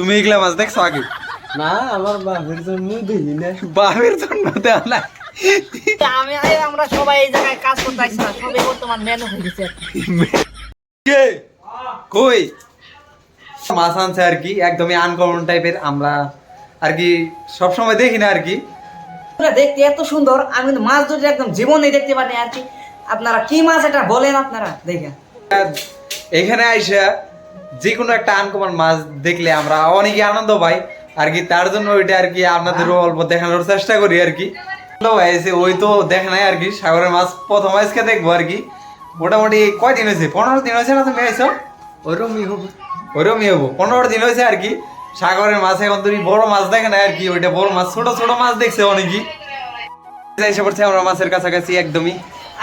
তুমি এগুলা মাছ দেখছ আগে? না আমার বাপের জন্য দেখি না। বাপের জন্য দেওয়া নাই আমি আমরা সবাই এই জায়গায় কাজ করতে আসছি না সবাই বর্তমান মেনু হয়ে গেছে। কে? কই? মাছ আনছে আর কি একদমই আনকমন টাইপের আমরা আর কি সবসময় দেখি না আর কি। দেখতে এত সুন্দর আমি কিন্তু মাছ ধরে একদম জীবনে দেখতে পারি আর কি। আপনারা কি মাছ এটা বলেন আপনারা দেখেন। এখানে আইসা যে কোনো একটা আনকমন মাছ দেখলে আমরা অনেকে আনন্দ পাই। আর কি তার জন্য ওইটা আর কি আপনাদেরও অল্প দেখানোর চেষ্টা করি আর কি। ওই তো দেখে নাই আর কি সাগরের মাছ প্রথম আজকে দেখব আর কি। মোটামুটি কয়দিন হয়েছে? পনেরো দিন হয়েছে না তুমি আইসো ওরমই হবে। ওরমই হব। পনেরো দিন হয়েছে আর কি। সাগরের মাছ এখন তুমি বড় মাছ দেখে না আর কি ওইটা বড় মাছ ছোট ছোট মাছ দেখছে অনেকই। এসে পড়ছে আমরা মাছের কাছাকাছি একদমই।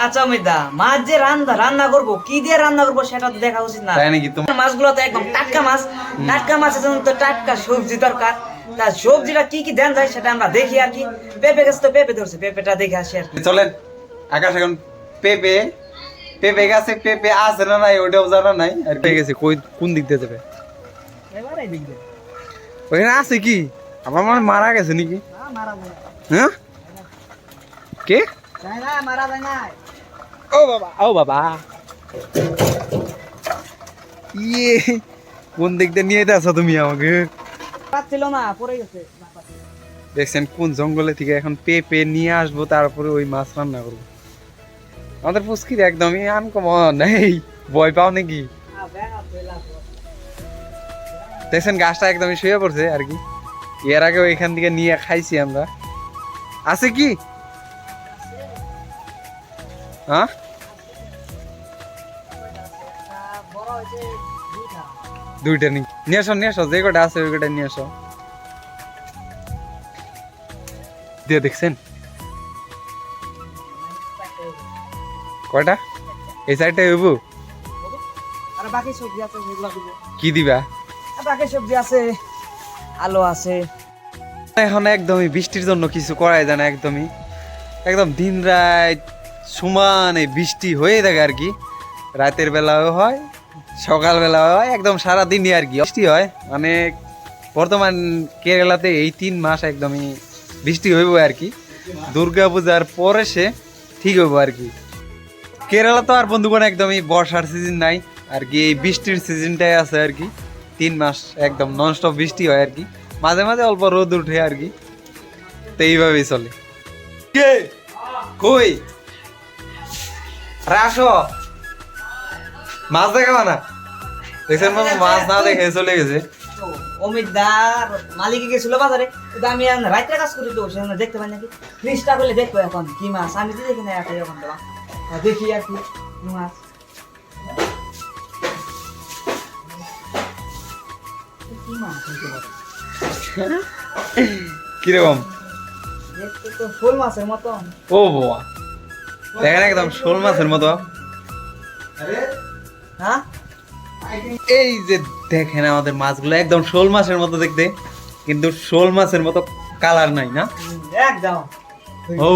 আচ্ছা অমিতা মাছ যে রান্না রান্না করব কি দিয়ে রান্না করব সেটা তো দেখা উচিত না। তাই নাকি তোমার মাছগুলো তো একদম টাটকা মাছ। টাটকা মাছের জন্য তো টাটকা সবজি দরকার। তা সবজিটা কি কি দেন যায় সেটা আমরা দেখি আর কি। পেঁপে গাছ তো পেঁপে ধরছে পেঁপেটা দেখে আসি আর কি। চলেন আকাশ এখন পেঁপে পেঁপে গাছে পেঁপে আছে না নাই ওটাও জানা নাই। আর পেয়ে গেছে কই কোন দিক দিয়ে যাবে? ওখানে আছে কি? আমার মনে মারা গেছে নাকি? হ্যাঁ? কে? না মারা যায় না ও বাবা ও বাবা। ইয়ে কোন দিক দিয়ে নিয়ে আসো তুমি আমাকে? পাচ্ছিল না পড়ে গেছে। দেখছেন কোন জঙ্গলে থেকে এখন পেঁপে নিয়ে আসব তারপরে ওই মাছ রান্না করব। আমাদের পুস্কির একদমই আনকমন এই ভয় পাও নাকি? দেখছেন গাছটা একদমই শুয়ে পড়ছে আর কি। এর আগে ওইখান থেকে নিয়ে খাইছি আমরা। আছে কি? হ্যাঁ? দুইটা নি নিয়ে আসো নিয়ে আসো যে কটা আছে ওই কটা নিয়ে আসো। দিয়ে দেখছেন? কয়টা? এই সাইডটা হইব? আর বাকি সবজি আছে সেগুলো দিব। কি দিবা? বাকি সবজি আছে আলু আছে। এখন একদমই বৃষ্টির জন্য কিছু করাই যায় না একদমই। একদম দিন রাত সমানে বৃষ্টি হয়ে থাকে আর কি। রাতের বেলাও হয়, সকাল বেলাও হয়, একদম সারা দিনই আর কি। বৃষ্টি হয় মানে বর্তমান কেরালাতে এই তিন মাস একদমই বৃষ্টি হইব আর কি। দুর্গা পূজার পরে সে ঠিক হইব আর কি। কেরালা তো আর বন্ধুগণ একদমই বর্ষার সিজন নাই, আর কি এই বৃষ্টির সিজনটাই আছে আর কি। তিন মাস একদম ননস্টপ বৃষ্টি হয় আর কি। মাঝে মাঝে অল্প রোদ উঠে আর কি। তো এইভাবেই চলে। কে? কই? আরে আসো। মাছ দেখাবা না? দেখছেন মাছ না দেখে চলে গেছে। অমিত দার মালিকে গেছিল বাজারে। আমি রাত্রে কাজ করি তো সেখানে দেখতে পাই নাকি ফ্রিজটা করলে দেখব এখন কি মাছ? আমি তো দেখি না এখন এখন দেখি আর কি মাছ? কীরকম? দেখতে তো শোল মাছের মতন। ও বাবা দেখেন একদম শোল মাছের মতো। হ্যাঁ? এই যে দেখেন আমাদের মাছগুলো একদম শোল মাছের মতো দেখতে কিন্তু শোল মাছের মতো কালার নাই না? একদম। ও।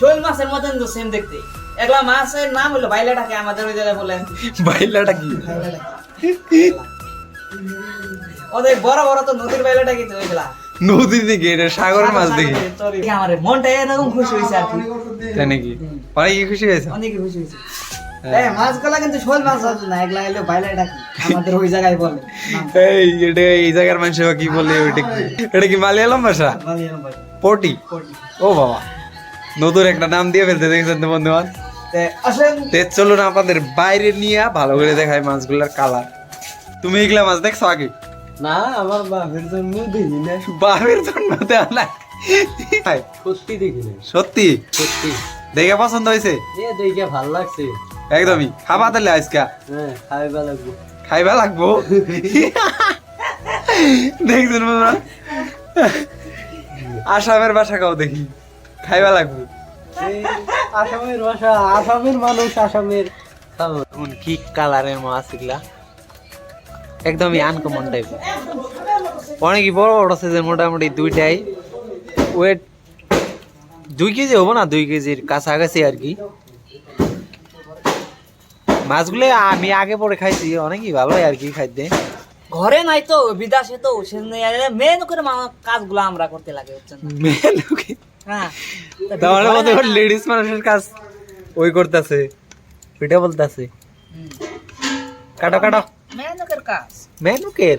শোল মাছের মতন তো সেম দেখতে। এগুলা মাছের নাম হলো বাইলাটাকে আমাদের ওই জায়গায় বলে। বাইলাটা কি? ওদের বড় বড় তো নদীর বাইলাটা কিন্তু ওইগুলা। নদী থেকে এটা সাগরের মাছ দেখি। আমার মনটা এরকম খুশি হয়েছে আর কি। তাই নাকি? অনেক খুশি হয়েছে? অনেক খুশি হয়েছে। মাছগুলা কিন্তু শোল মাছ আছে না এগুলা হলো বাইলাটা কি আমাদের ওই জায়গায় বলে। এই এটা এই জায়গার মানুষ কি বলে ওইটা এটা কি মালিয়ালাম ভাষা মালিয়ালাম। পটি? ও বাবা। নতুন একটা নাম দিয়ে ফেলতে দেখছেন তো চলুন আপনাদের বাইরে নিয়ে ভালো করে দেখায় মাছগুলোর কালার তুমি এগুলা মাছ দেখছ আগে? না আমার বাপের জন্য দেখি না বাপের জন্য দেওয়া ভাই, সত্যি দেখি না সত্যি? সত্যি। দেখে পছন্দ হয়েছে? এ দেখে ভালো লাগছে। একদমই। খাবা তাহলে আজকা? হ্যাঁ খাইবা লাগবো। খাইবা লাগবো? দেখছেন বন্ধুরা? আসামের বাসা কাও দেখি। খাইবা লাগবো? আসামের ভাষা আসামের মানুষ আসামের কি কালারের মাছ এগুলা? একদমই আনকমন টাইপ অনেকই বড় বড় সাইজের মোটামুটি দুইটাই। ওয়েট দুই কেজি হব না দুই কেজির কাছাকাছি আর কি। মাছগুলো আমি আগে পরে খাইছি অনেকই ভালোই আর কি খাইতে। ঘরে নাই তো বিদেশে তো মেন করে কাজগুলো আমরা করতে লাগে বুঝছেন না? হ্যাঁ। তাহলে মতো লেডিস মানুষের কাজ ওই করতেছে ওইটা বলতেছে। কাটো কাটো। মেনুকের কাজ। মেনুকের?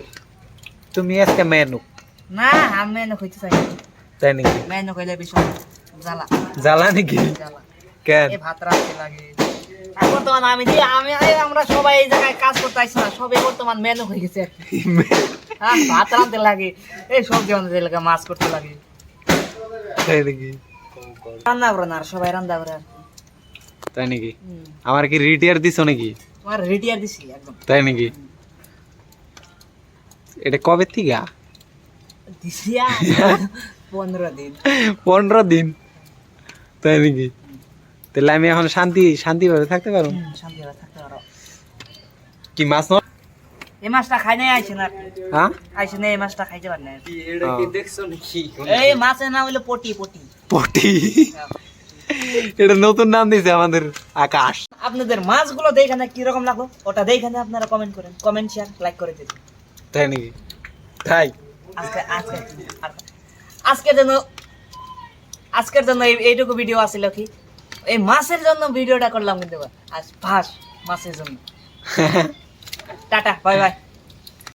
তুমি আজকে না আমি হইতে চাই না। তাই নাকি? কইলে বিষয় জ্বালা। জ্বালা নাকি? জ্বালা। কেন? এই ভাত রাখতে লাগে। আর বর্তমান আমি যে আমি এই আমরা সবাই এই জায়গায় কাজ করতে আসছি না সবাই বর্তমান মেনু হয়ে গেছে আর কি। হ্যাঁ ভাত রাঁধতে লাগে এই সবজি আনতে লাগে মাছ করতে লাগে। তাই নাকি? রান্না করে না আর সবাই রান্না করে আর তাই নাকি? আমার কি রিটিয়ার দিছো নাকি? তোমার রেডিয়ার দিছি একদম। তাই নাকি? এটা কবে থেকে? পনেরো দিন। পনেরো দিন। তাই নাকি? তাহলে আমি এখন শান্তি শান্তিভাবে থাকতে পারব? হুম, শান্তি ভাবে থাকতে পারো কি মাছ এই মাছটা খাই নাই আইছে না। কি। হ্যাঁ? আইছে না এই মাছটা খাইতে পারি না এটা কি দেখছ নাকি? এই মাছের নাম হলো পটি পটি। পটি? এটা নতুন নাম দিয়েছে আমাদের আকাশ। আপনাদের মাছগুলো দেখে না কীরকম লাগল? ওটা দেখে না আপনারা কমেন্ট করেন। কমেন্ট শেয়ার লাইক করে দিন। তাই নাকি? তাই। আজকে আজকে আজকের জন্য আজকের জন্য এই- এইটুকু ভিডিও আসিল কি? এই মাছের জন্য ভিডিওটা করলাম কিন্তু আজ ফার্স্ট মাছের জন্য। Tata bye bye